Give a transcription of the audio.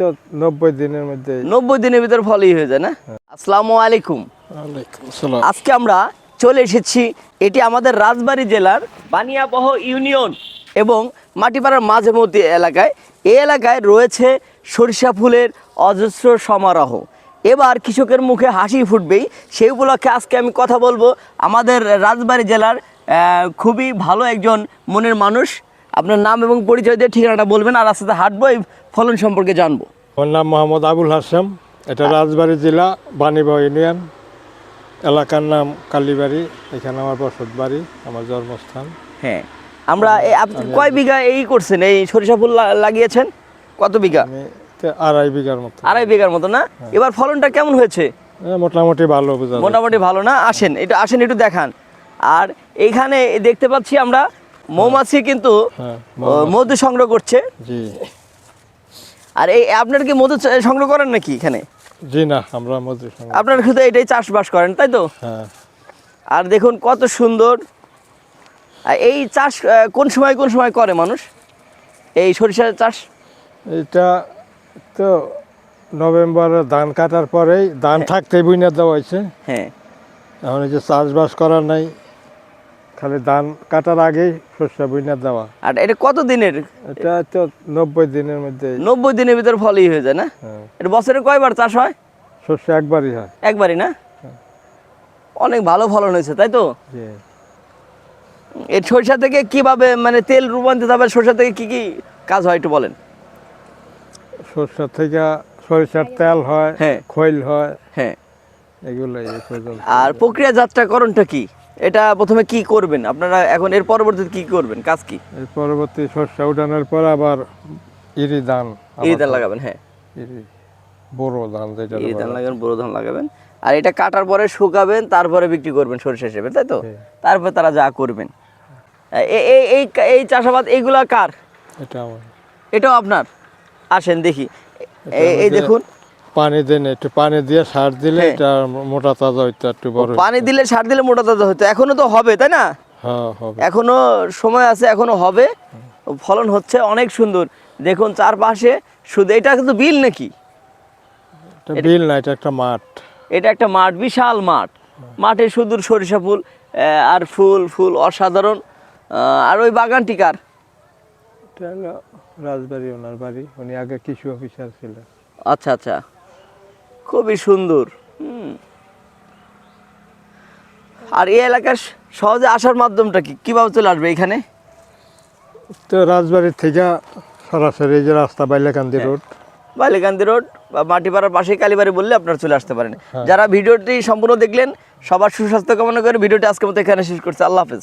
তো নব্বই দিনের মধ্যে নব্বই দিনের ভিতর ফলই হয়ে যায় না? আসসালামু আলাইকুম। ওয়ালাইকুম আজকে আমরা চলে এসেছি এটি আমাদের রাজবাড়ী জেলার বানিয়াবহ ইউনিয়ন এবং মাটিপাড়ার মাঝেমধ্যে এলাকায়। এই এলাকায় রয়েছে সরিষা ফুলের অজস্র সমারোহ। এবার কৃষকের মুখে হাসি ফুটবেই। সেই উপলক্ষে আজকে আমি কথা বলব আমাদের রাজবাড়ী জেলার খুবই ভালো একজন মনের মানুষ আপনার নাম এবং পরিচয় দিয়ে ঠিকানাটা বলবেন আর আস্তে হাঁটবো এই ফলন সম্পর্কে জানব। আমার নাম মোহাম্মদ আবুল হাসেম। এটা রাজবাড়ী জেলা বাণীবাহ ইউনিয়ন। এলাকার নাম কালীবাড়ি এখানে আমার বসত বাড়ি আমার জন্মস্থান। হ্যাঁ আমরা আপনি কয় বিঘা এই করছেন? এই সরিষা ফুল লাগিয়েছেন? কত বিঘা? আড়াই বিঘার মতো। আড়াই বিঘার মতো না? এবার ফলনটা কেমন হয়েছে? মোটামুটি ভালো মোটামুটি ভালো না? আসেন এটা আসেন একটু দেখান। আর এইখানে দেখতে পাচ্ছি আমরা মৌমাছি কিন্তু হ্যাঁ মধু সংগ্রহ করছে। জি। আর এই আপনার কি মধু সংগ্রহ করেন নাকি এখানে? জি না আমরা সঙ্গে আপনার শুধু এটাই চাষবাস করেন তাই তো? হ্যাঁ। আর দেখুন কত সুন্দর। আর এই চাষ কোন সময় কোন সময় করে মানুষ? এই সরিষার চাষ? এটা তো নভেম্বরে ধান কাটার পরেই ধান থাকতে বুইনা দেওয়া হয়েছে। হ্যাঁ। এখন এই যে চাষবাস করার নাই খালি ধান কাটার আগেই শস্য বুইনা দেওয়া। আর এটা কত দিনের এটা তো নব্বই দিনের মধ্যে। নব্বই দিনের ভিতর ফলই হয়ে যায় না? হ্যাঁ, এটা বছরে কয়বার চাষ হয়? শস্য একবারই হয়। একবারই না? অনেক ভালো ফলন হয়েছে তাই তো? এই সরিষা থেকে কীভাবে মানে তেল রূপান্তরিত হবে সরিষা থেকে কি কি কাজ হয় একটু বলেন? শস্য থেকে সরিষার তেল হয় হ্যাঁ। খৈল হয় হ্যাঁ। এগুলো আর প্রক্রিয়াজাতটাকরণটা কি? এটা প্রথমে কি করবেন? আপনারা এখন এর পরবর্তীতে কি করবেন? কাজ কি? এই পরবর্তী শস্য উঠানোর পর আবার ইরি ধান এই ধান লাগাবেন হ্যাঁ। ইরি বড় ধান যেটা এই ধান লাগাবেন বড় ধান লাগাবেন। আর এটা কাটার পরে শুকাবেন তারপরে বিক্রি করবেন সরিষা হিসেবে তাই তো? হ্যাঁ। তারপরে তারা যা করবেন। এই এই এই চাষাবাদ এইগুলা কার? এটা আমার। এটাও আপনার? আসেন দেখি। এই দেখুন। পানি দেন একটু পানি দিয়ে সার দিলে হ্যাঁ। এটা মোটা তাজা হইতো একটু বড় পানি দিলে সার দিলে মোটা তাজা হতো এখনও তো হবে তাই না? হ্যাঁ এখনও সময় আছে এখনও হবে। ফলন হচ্ছে অনেক সুন্দর। দেখুন চারপাশে শুধু এটা কিন্তু বিল নাকি? বিল না এটা একটা মাঠ। এটা একটা মাঠ বিশাল মাঠ। মাঠে শুধু সরিষা ফুল আহ, আর ফুল ফুল অসাধারণ। আর ওই বাগানটি কার? রাজবাড়ি ওনার বাড়ি। উনি আগে কৃষি অফিসার ছিলেন। আচ্ছা আচ্ছা। খুবই সুন্দর। আর এই এলাকার সহজে আসার মাধ্যমটা কি? কীভাবে চলে আসবে এখানে? তো রাজবাড়ির থেকে সরাসরি যে রাস্তা বাইলাকান্দি হ্যাঁ। রোড। বালিকান্দি রোড বা মাটিপাড়ার পাশেই কালীবাড়ি বললে আপনারা চলে আসতে পারেন। যারা ভিডিওটি সম্পূর্ণ দেখলেন সবার সুস্বাস্থ্য কামনা করে ভিডিওটি আজকের মতো এখানে শেষ করছে। আল্লাহ হাফেজ।